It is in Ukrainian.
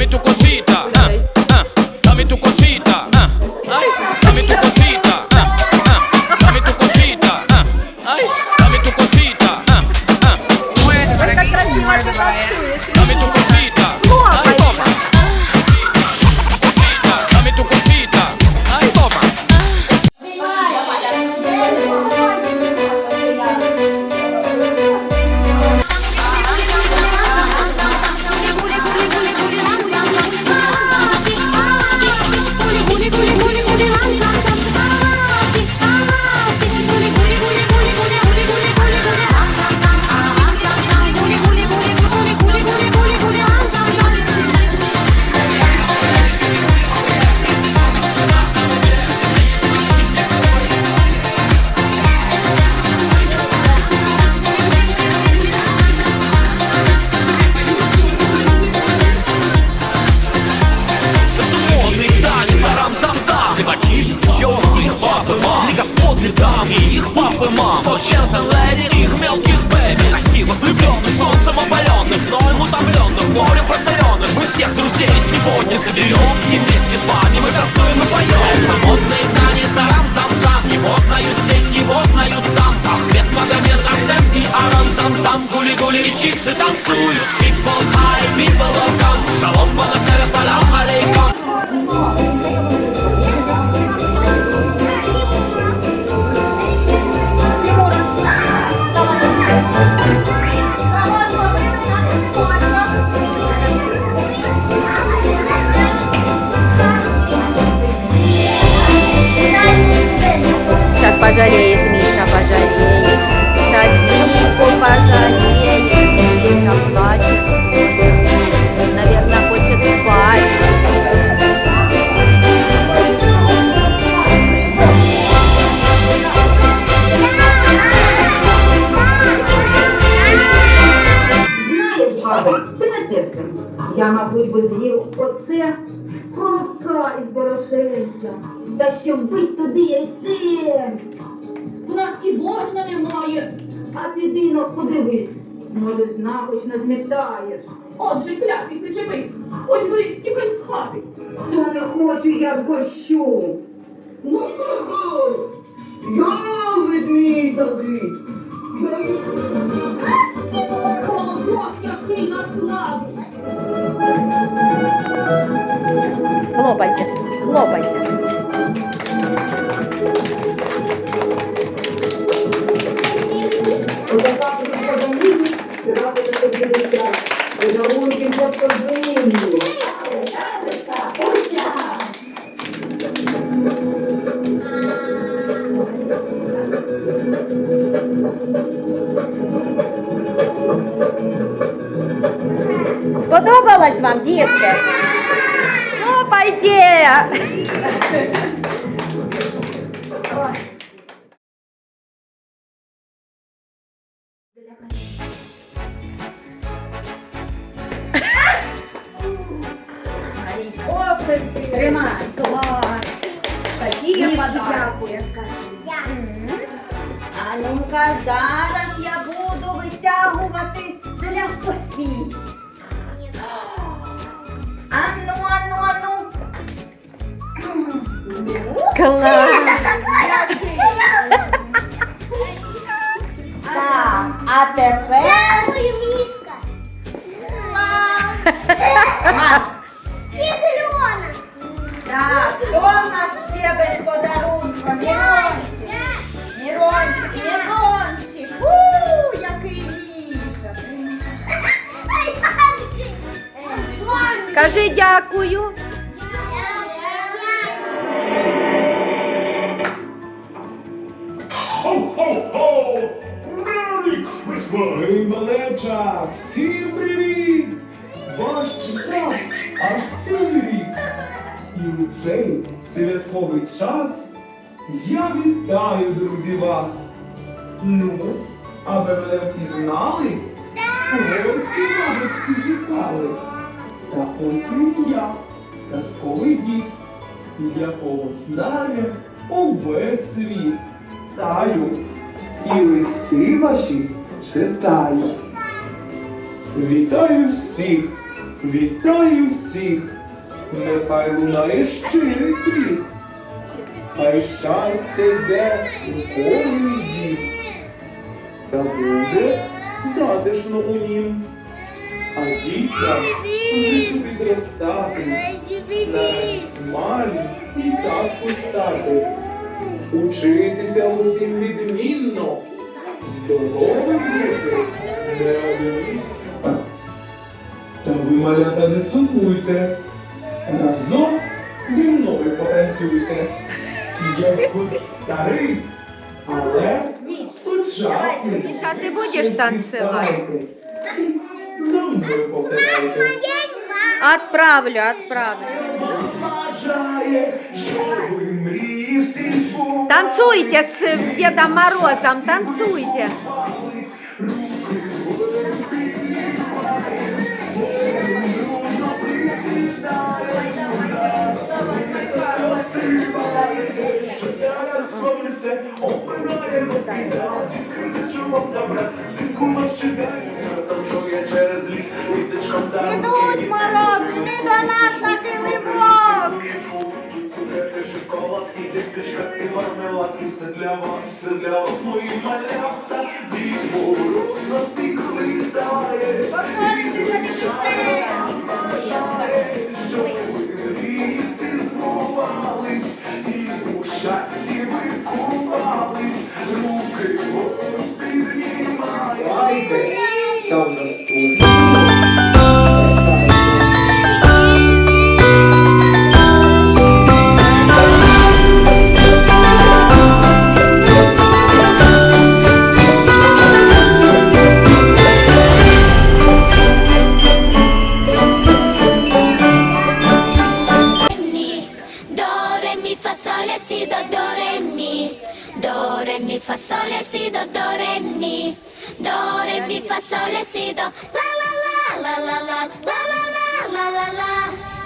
wametukosita сегодня соберем И вместе с вами мы танцуем и поем Это модные танец арам-зам-зам Его знают здесь, его знают там Ахмед, Магомед, Арсен и Арам-зам-зам Гули-гули и чиксы танцуют Мабуть, би з'їв оце колобка із борошенця. Та щоб бить туди яйцем. У нас і божна немає. А піди но подивись. Може, зна хоч назмітаєш. Отже, клятий причепись. Хоч би тікай з хати. То не хочу я в борщу. Ну, я ведмідь добрий. Сподобалась вам, дітки? Ну, пойде! Дякую. А ну-ка, зараз я буду витягувати для Софії. Ану, ану, ану. Клас! Так, а тепер... Скажи дякую. Хо-хо-хо! Merry Christmas! Ей, малеча! Всім привіт! Ваш чекав аж цілий рік. І у цей святковий час я вітаю, друзі, вас. Ну, а ви мене впізнали? Гості, мабуть, всі чекали. Та ось і я, казковий дід, якого знає увесь світ. Таю і листи ваші читаю. Вітаю всіх, вітаю всіх, нехай лунає щирий світ. Хай щастя йде у кожний дім, та буде затишно у нім. А дітям буде підростати, малі і так постати. Учитися усім відмінно, здоровим бути неодмінно. Та ви, малята, не сумуйте, разом зі мною потанцюйте. Я хоч старий, але сучасний. Міша, ти будеш танцювати? Отправлю, отправлю. Танцуйте с Дедом Морозом, танцуйте. Сонце, опинає розкидав, тільки зачував добра, зимку вас чекає, там що я через ліс, віточком там. Ідуть морози, іди до нас на килимок. Цукерки, шоколад і тістечка, і мармелад, і все для вас, все для вас, мої малята, Дід Мороз на всіх літає. Повторюйте за дітей. Щоб ви всі змовались, secret. Do re mi fa sol si do. La la la la la la la la la la la